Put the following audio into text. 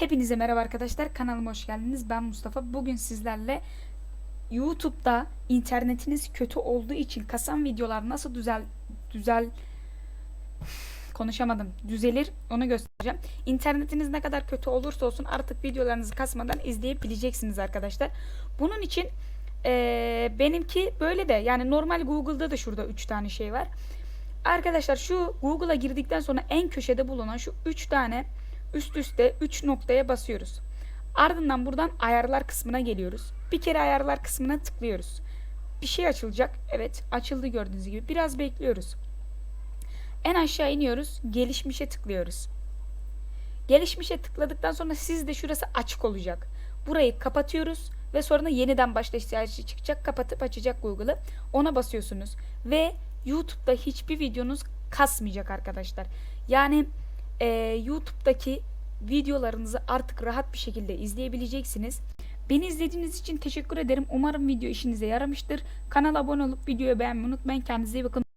Hepinize merhaba arkadaşlar. Kanalıma hoş geldiniz. Ben Mustafa. Bugün sizlerle YouTube'da internetiniz kötü olduğu için kasan videolar nasıl düzel düzel konuşamadım. Düzelir onu göstereceğim. İnternetiniz ne kadar kötü olursa olsun artık videolarınızı kasmadan izleyebileceksiniz arkadaşlar. Bunun için eee, benimki böyle de yani normal Google'da da şurada 3 tane şey var. Arkadaşlar şu Google'a girdikten sonra en köşede bulunan şu 3 tane üst üste 3 noktaya basıyoruz. Ardından buradan ayarlar kısmına geliyoruz. Bir kere ayarlar kısmına tıklıyoruz. Bir şey açılacak. Evet açıldı gördüğünüz gibi. Biraz bekliyoruz. En aşağı iniyoruz. Gelişmişe tıklıyoruz. Gelişmişe tıkladıktan sonra sizde şurası açık olacak. Burayı kapatıyoruz ve sonra yeniden başla ihtiyacı çıkacak. Kapatıp açacak Google'ı. Ona basıyorsunuz. Ve YouTube'da hiçbir videonuz kasmayacak arkadaşlar. Yani e, YouTube'daki videolarınızı artık rahat bir şekilde izleyebileceksiniz. Beni izlediğiniz için teşekkür ederim. Umarım video işinize yaramıştır. Kanala abone olup videoyu beğenmeyi unutmayın. Kendinize iyi bakın.